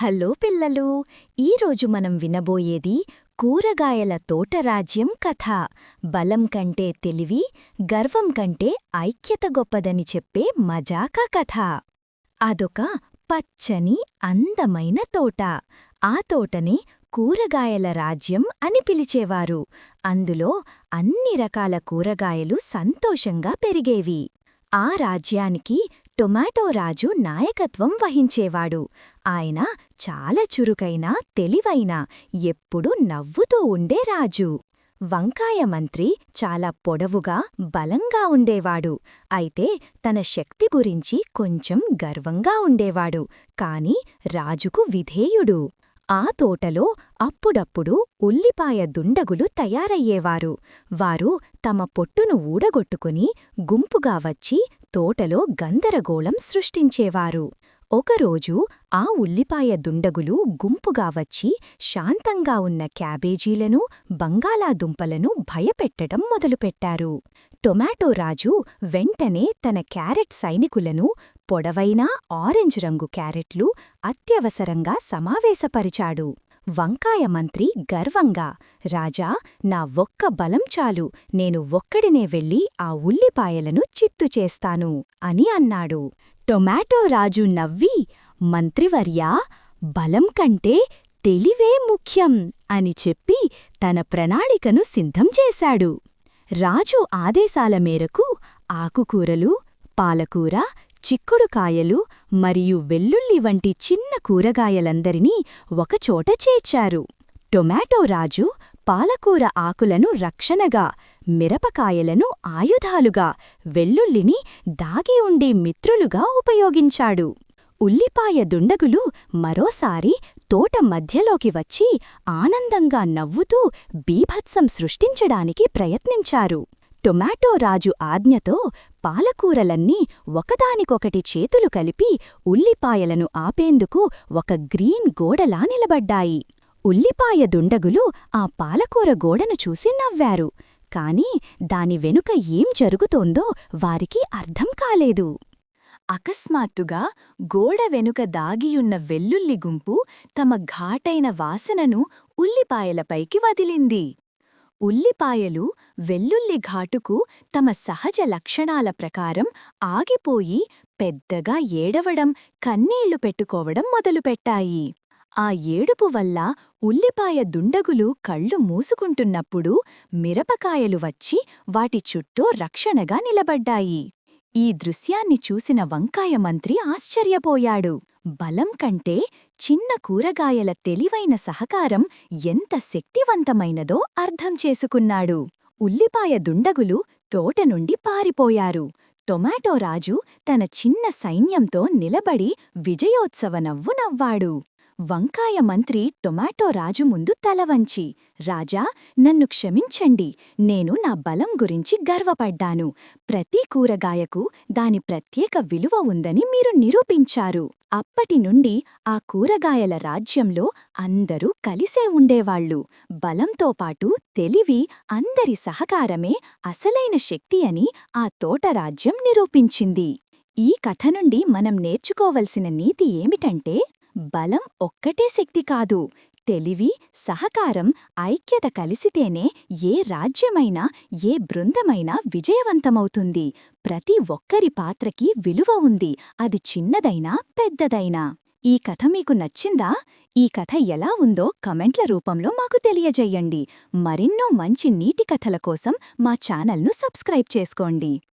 Hello పిల్లలు ఈరోజు మనం వినబోయేది కూరగాయల తోటరాజ్యం కథ. బలం కంటే తెలివి గర్వం కంటే ఐక్యత గొప్పదని చెప్పే మజాకా కథ. అదొక పచ్చని అందమైన తోట. ఆ తోటని కూరగాయల రాజ్యం అని పిలిచేవారు. అందులో అన్ని రకాల కూరగాయలు సంతోషంగా పెరిగేవి. ఆ రాజ్యానికి టొమాటో రాజు నాయకత్వం వహించేవాడు. ఆయన చాలా చురుకైన తెలివైన ఎప్పుడూ నవ్వుతూ ఉండే రాజు. వంకాయ మంత్రి చాలా పొడవుగా బలంగా ఉండేవాడు. అయితే తన శక్తి గురించి కొంచెం గర్వంగా ఉండేవాడు. కాని రాజుకు విధేయుడు. ఆ తోటలో అప్పుడప్పుడు ఉల్లిపాయ దుండగులు తయారయ్యేవారు. వారు తమ పొట్టును ఊడగొట్టుకుని గుంపుగా వచ్చి తోటలో గందరగోళం సృష్టించేవారు. ఒకరోజు ఆ ఉల్లిపాయ దుండగులు గుంపుగా వచ్చి శాంతంగా ఉన్న క్యాబేజీలను బంగాళాదుంపలను భయపెట్టడం మొదలుపెట్టారు. టొమాటో రాజు వెంటనే తన క్యారెట్ సైనికులను పొడవైన ఆరెంజ్ రంగు క్యారెట్లు అత్యవసరంగా సమావేశపరిచాడు. వంకాయ మంత్రి గర్వంగా రాజా నా ఒక్క బలం చాలు నేను ఒక్కడినే వెళ్ళి ఆ ఉల్లిపాయలను చిత్తు చేస్తాను అని అన్నాడు. టొమాటో రాజు నవ్వి మంత్రివర్యా బలం కంటే తెలివే ముఖ్యం అని చెప్పి తన ప్రణాళికను సిద్ధం చేశాడు. రాజు ఆదేశాల మేరకు ఆకుకూరలు పాలకూర చిక్కుడుకాయలు మరియు వెల్లుల్లి వంటి చిన్న కూరగాయలందరినీ ఒకచోట చేర్చారు. టొమాటో రాజు పాలకూర ఆకులను రక్షణగా మిరపకాయలను ఆయుధాలుగా వెల్లుల్లిని దాగి ఉండే మిత్రులుగా ఉపయోగించాడు. ఉల్లిపాయ దుండగులు మరోసారి తోట మధ్యలోకి వచ్చి ఆనందంగా నవ్వుతూ బీభత్సం సృష్టించడానికి ప్రయత్నించారు. టొమాటో రాజు ఆజ్ఞతో పాలకూరలన్నీ ఒకదానికొకటి చేతులు కలిపి ఉల్లిపాయలను ఆపేందుకు ఒక గ్రీన్ గోడలా నిలబడ్డాయి. ఉల్లిపాయ దుండగులు ఆ పాలకూర గోడను చూసి నవ్వారు. కాని దాని వెనుక ఏం జరుగుతోందో వారికి అర్థం కాలేదు. అకస్మాత్తుగా గోడ వెనుక దాగియున్న వెల్లుల్లి గుంపు తమ ఘాటైన వాసనను ఉల్లిపాయలపైకి వదిలింది. ఉల్లిపాయలు వెల్లుల్లి ఘాటుకు తమ సహజ లక్షణాల ప్రకారం ఆగిపోయి పెద్దగా ఏడవడం కన్నీళ్ళు పెట్టుకోవడం మొదలుపెట్టాయి. ఆ ఏడుపు వల్ల ఉల్లిపాయ దుండగులు కళ్ళు మూసుకుంటున్నప్పుడు మిరపకాయలు వచ్చి వాటి చుట్టూ రక్షణగా నిలబడ్డాయి. ఈ దృశ్యాన్ని చూసిన వంకాయ మంత్రి ఆశ్చర్యపోయాడు. బలం కంటే చిన్న కూరగాయల తెలివైన సహకారం ఎంత శక్తివంతమైనదో అర్థం చేసుకున్నాడు. ఉల్లిపాయ దుండగులు తోట నుండి పారిపోయారు. టొమాటో రాజు తన చిన్న సైన్యంతో నిలబడి విజయోత్సవ నవ్వు నవ్వాడు. వంకాయ మంత్రి టొమాటో రాజు ముందు తలవంచి రాజా నన్ను క్షమించండి. నేను నా బలం గురించి గర్వపడ్డాను. ప్రతి కూరగాయకు దాని ప్రత్యేక విలువ ఉందని మీరు నిరూపించారు. అప్పటి నుండి ఆ కూరగాయల రాజ్యంలో అందరూ కలిసే ఉండేవాళ్ళు బలంతో పాటు తెలివి అందరి సహకారమే అసలైన శక్తి అని ఆ తోటరాజ్యం నిరూపించింది. ఈ కథ నుండి మనం నేర్చుకోవలసిన నీతి ఏమిటంటే బలం ఒక్కటే శక్తి కాదు. తెలివి సహకారం ఐక్యత కలిసితేనే ఏ రాజ్యమైనా ఏ బృందమైనా విజయవంతమవుతుంది. ప్రతి ఒక్కరి పాత్రకి విలువ ఉంది. అది చిన్నదైనా పెద్దదైనా. ఈ కథ మీకు నచ్చిందా? ఈ కథ ఎలా ఉందో కమెంట్ల రూపంలో మాకు తెలియజేయండి. మరెన్నో మంచి నీటి కథల కోసం మా ఛానల్ను సబ్స్క్రైబ్ చేసుకోండి.